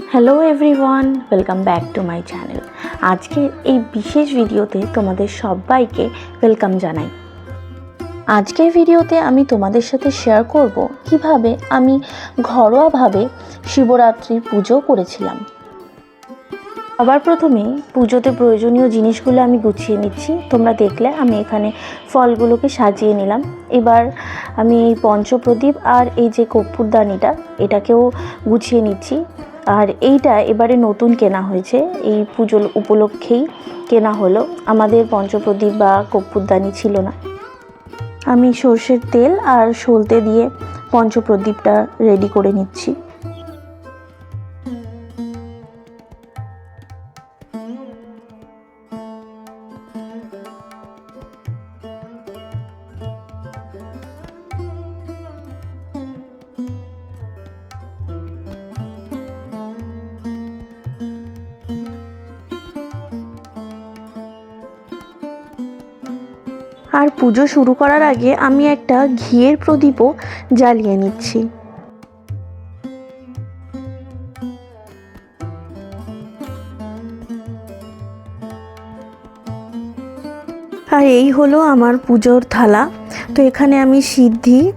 Hello everyone welcome back to my channel আজকের এই বিশেষ ভিডিওতে তোমাদের সবাইকে ওয়েলকাম জানাই। আজকের ভিডিওতে আমি তোমাদের সাথে শেয়ার করব কীভাবে আমি ঘরোয়াভাবে শিবরাত্রির পুজো করেছিলাম। সবার প্রথমে পুজোতে প্রয়োজনীয় জিনিসগুলো আমি গুছিয়ে নিচ্ছি। তোমরা দেখলে আমি এখানে ফলগুলোকে সাজিয়ে নিলাম। এবার আমি এই পঞ্চপ্রদীপ আর এই যে কর্পূরদানিটা, এটাকেও গুছিয়ে নিচ্ছি। আর এইটা এবারে নতুন কেনা হয়েছে। এই পুজো উপলক্ষেই কেনা হলো। আমাদের পঞ্চপ্রদীপ বা কর্পূরদানি ছিল না। আমি সর্ষের তেল আর সলতে দিয়ে পঞ্চপ্রদীপটা রেডি করে নিচ্ছি। আর পুজো শুরু করার আগে আমি একটা ঘিয়ের প্রদীপও জ্বালিয়ে নিচ্ছি। আর এই হলো আমার পুজোর থালা। তো এখানে আমি সিদ্ধি,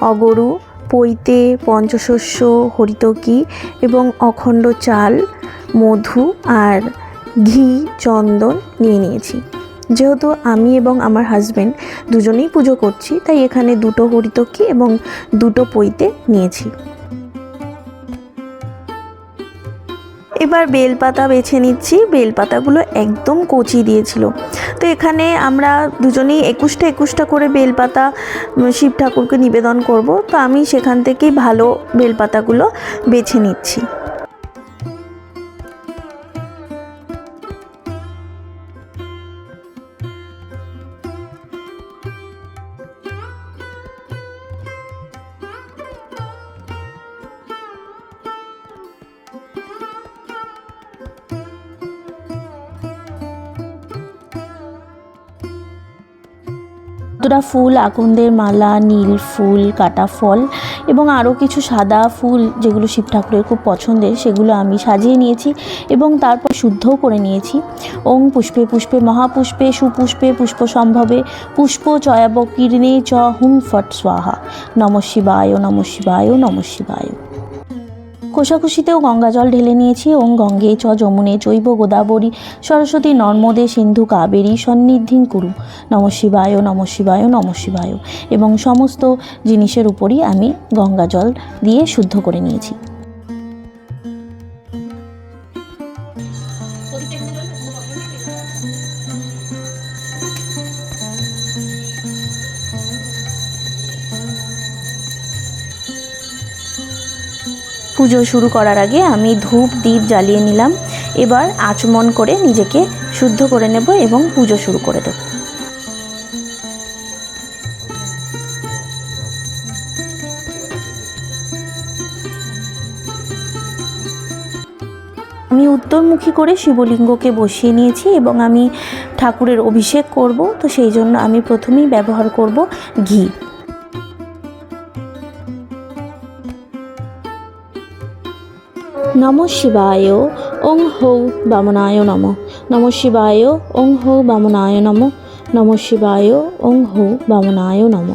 অগরু, পৈতে, পঞ্চশস্য, হরিতকি এবং অখণ্ড চাল, মধু আর ঘি, চন্দন নিয়ে নিয়েছি। যেহেতু আমি এবং আমার হাজব্যান্ড দুজনেই পুজো করছি, তাই এখানে দুটো হরিতকি এবং দুটো পৈতে নিয়েছি। এবার বেলপাতা বেছে নিচ্ছি। বেলপাতাগুলো একদম কচি দিয়েছিল। তো এখানে আমরা দুজনেই একুশটা একুশটা করে বেলপাতা শিব ঠাকুরকে নিবেদন করব। তো আমি সেখান থেকেই ভালো বেলপাতাগুলো বেছে নিচ্ছি। দুটা ফুল, আকন্দের মালা, নীল ফুল, কাটা ফল এবং আরও কিছু সাদা ফুল যেগুলো শিব ঠাকুরের খুব পছন্দের, সেগুলো আমি সাজিয়ে নিয়েছি এবং তারপর শুদ্ধও করে নিয়েছি। ওং পুষ্পে পুষ্পে মহাপুষ্পে সুপুষ্পে পুষ্প সম্ভবে, পুষ্প চয়াবকীর্ণে চ হুম ফট স্বাহা। নম শিবায় নম শিবায় নম শিবায়। কোষাকুষিতেও গঙ্গা জল ঢেলে নিয়েছি ওং গঙ্গে চ যমুনে জৈব গোদাবরী সরস্বতী নর্মদে সিন্ধু কাবেরী সন্নিধিন কুরু। নম শিবায় নম শিবায় নম শিবায়। এবং সমস্ত জিনিসের উপরই আমি গঙ্গা জল দিয়ে শুদ্ধ করে নিয়েছি। পুজো শুরু করার আগে আমি ধূপ দ্বীপ জ্বালিয়ে নিলাম। এবার আচমন করে নিজেকে শুদ্ধ করে নেব এবং পুজো শুরু করে দেব। আমি উত্তরমুখী করে শিবলিঙ্গকে বসিয়ে নিয়েছি এবং আমি ঠাকুরের অভিষেক করব। তো সেই জন্য আমি প্রথমেই ব্যবহার করব ঘি। নম শিবায় ওং হৌ বামনায় নম। নম শিবায় ওং হৌ বামনায় নম। নম শিবায় ওং হৌ বামনায় নম।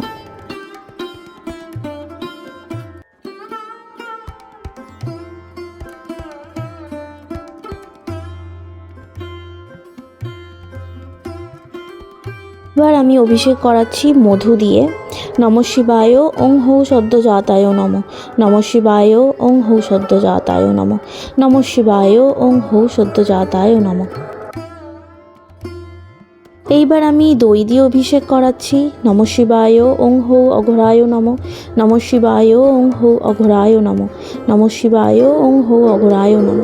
এবার আমি অভিষেক করাচ্ছি মধু দিয়ে। নম শিবায় ওং হৌ সদ্য জাতায় নম। নম শিবায় ওং হৌ সদ্য জাতায় নম। নম শিবায় ওং হৌ সদ্য জাতায় নম। এইবার আমি দই দিয়ে অভিষেক করাচ্ছি। নম শিবায় ওং হৌ অঘরায় নম। নম শিবায় ওং হৌ অঘরায় নম। নম শিবায় ওং হৌ অঘরায় নম।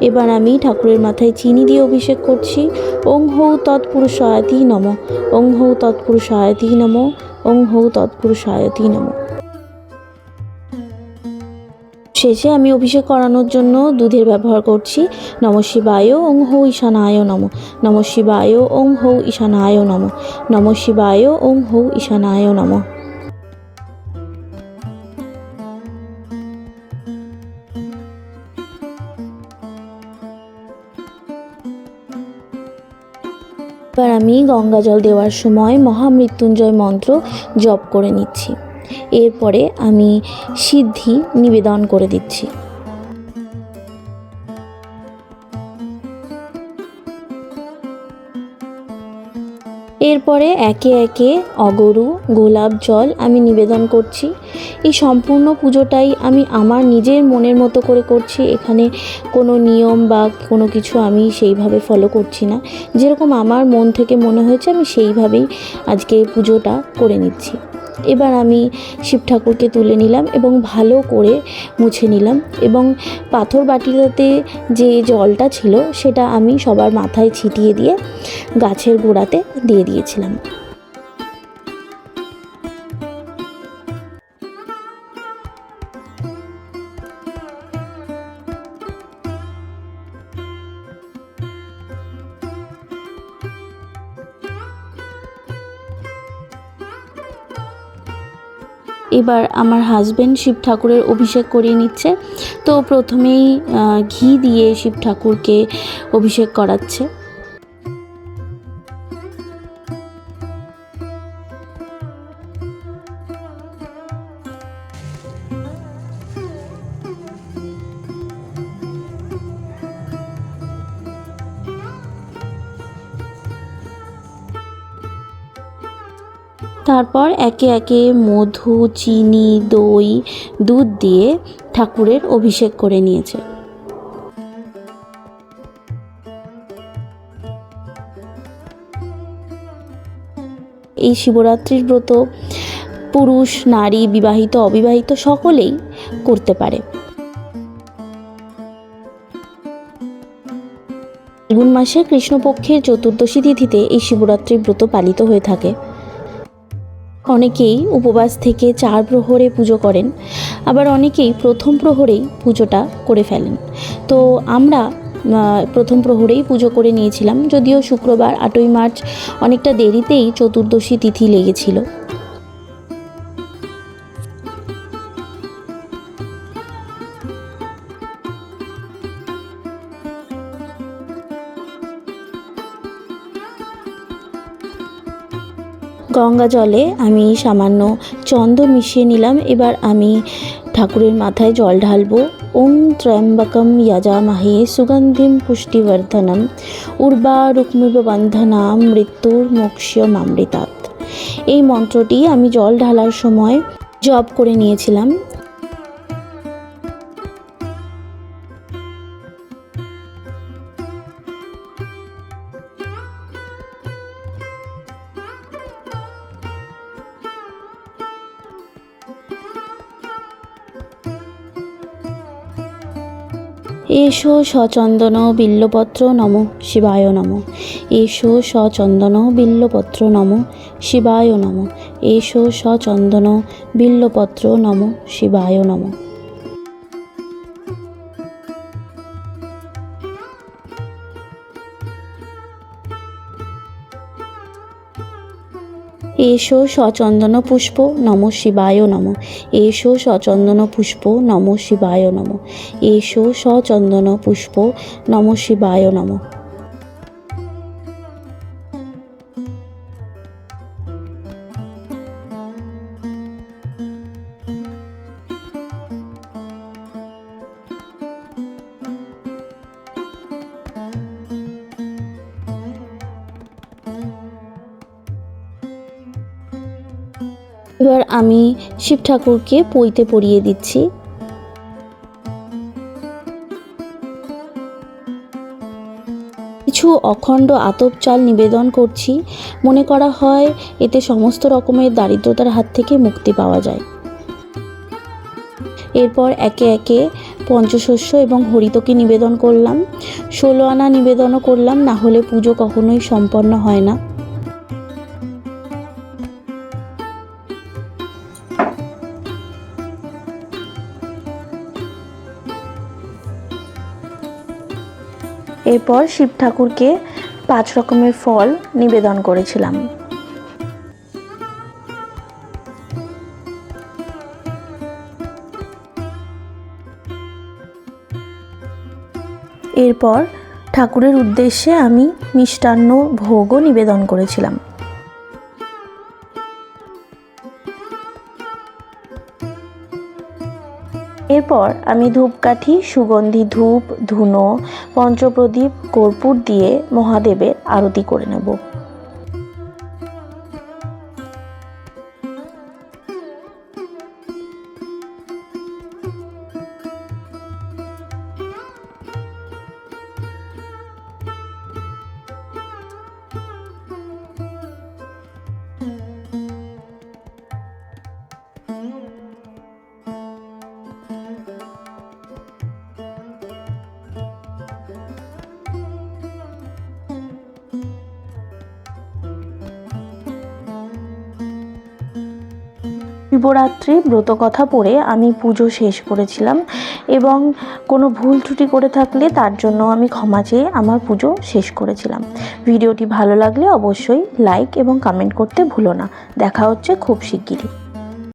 এবার আমি ঠাকুরের মাথায় চিনি দিয়ে অভিষেক করছি। ওং হৌ তৎপুরুষায়তি নম। ওং হৌ তৎপুরুষায়তি নম। ওং হৌ তৎপুরুষায়তি নম। শেষে আমি অভিষেক করানোর জন্য দুধের ব্যবহার করছি। নম শিবায়, ওং হৌ ঈশানায় নম। নম শিবায়, ওং হৌ ঈশানায় নম। নম শিবায়, ওং হৌ ঈশানায় নম। আমি গঙ্গা জল দেওয়ার সময় মহামৃত্যুঞ্জয় মন্ত্র জপ করে নিচ্ছি। এরপরে আমি সিদ্ধি নিবেদন করে দিচ্ছি। এরপরে একে একে অগরু, গোলাপ জল আমি নিবেদন করছি। এই সম্পূর্ণ পুজোটাই আমি আমার নিজের মনের মতো করে করছি। এখানে কোনো নিয়ম বা কোনো কিছু আমি সেইভাবে ফলো করছি না। যেরকম আমার মন থেকে মনে হয়েছে, আমি সেইভাবেই আজকে পুজোটা করে নিচ্ছি। এবার আমি শিব ঠাকুরকে তুলে নিলাম এবং ভালো করে মুছে নিলাম এবং পাথর বাটিটাতে যে জলটা ছিল সেটা আমি সবার মাথায় ছিটিয়ে দিয়ে গাছের গোড়াতে দিয়ে দিয়েছিলাম। এবার আমার হাজব্যান্ড শিব ঠাকুরের অভিষেক করিয়ে নিচ্ছে। তো প্রথমেই ঘি দিয়ে শিব ঠাকুরকে অভিষেক করাচ্ছে। তারপর একে একে মধু, চিনি, দই, দুধ দিয়ে ঠাকুরের অভিষেক করে নিয়েছে। এই শিবরাত্রির ব্রত পুরুষ, নারী, বিবাহিত, অবিবাহিত সকলেই করতে পারে। ফাল্গুন মাসে কৃষ্ণপক্ষের চতুর্দশী তিথিতে এই শিবরাত্রি ব্রত পালিত হয়ে থাকে। অনেকেই উপবাস থেকে চার প্রহরে পুজো করেন, আবার অনেকেই প্রথম প্রহরেই পুজোটা করে ফেলেন। তো আমরা প্রথম প্রহরেই পুজো করে নিয়েছিলাম, যদিও শুক্রবার আটই মার্চ অনেকটা দেরিতেই চতুর্দশী তিথি লেগেছিল। গঙ্গা জলে আমি সামান্য চন্দ মিশিয়ে নিলাম। এবার আমি ঠাকুরের মাথায় জল ঢালবো। ওম ত্র্যম্বকম ইয়াজামাহে সুগন্ধিম পুষ্টিবর্ধনম উর্বা রুক্মিব বন্ধনাম মৃত্যুর মোক্ষ্যমামৃতাৎ এই মন্ত্রটি আমি জল ঢালার সময় জপ করে নিয়েছিলাম। এসো সচন্দন বিল্লপত্র নম শিবায় নম। এসো সচন্দন বিল্লপত্র নম শিবায় নম। এসো সচন্দন বিল্লপত্র নম শিবায় নম। এসো সচন্দন পুষ্প নম শিবায় নম। এসো সচন্দন পুষ্প নম শিবায় নম। এসো সচন্দন পুষ্প নম শিবায় নম। এবার আমি শিব ঠাকুরকে পইতে পরিয়ে দিচ্ছি। কিছু অখণ্ড আতপ চাল নিবেদন করছি। মনে করা হয় এতে সমস্ত রকমের দারিদ্রতার হাত থেকে মুক্তি পাওয়া যায়। এরপর একে একে পঞ্চশস্য এবং হরিতকে নিবেদন করলাম। ষোলো আনা নিবেদনও করলাম, না হলে পুজো কখনোই সম্পন্ন হয় না। এরপর শিব ঠাকুরকে পাঁচ রকমের ফল নিবেদন করেছিলাম। এরপর ঠাকুরের উদ্দেশ্যে আমি মিষ্টান্ন ভোগও নিবেদন করেছিলাম। এরপর আমি ধূপকাঠি সুগন্ধি ধূপ ধুনো পঞ্চপ্রদীপ কর্পূর দিয়ে মহাদেবের আরতি করে নেব। শিবরাত্রি ব্রত কথা পড়ে আমি পুজো শেষ করেছিলাম এবং কোনো ভুল ত্রুটি করে থাকলে তার জন্য আমি ক্ষমা চেয়ে আমার পুজো শেষ করেছিলাম। ভিডিওটি ভালো লাগলে অবশ্যই লাইক এবং কমেন্ট করতে ভুলো না। দেখা হচ্ছে খুব শিগগিরই।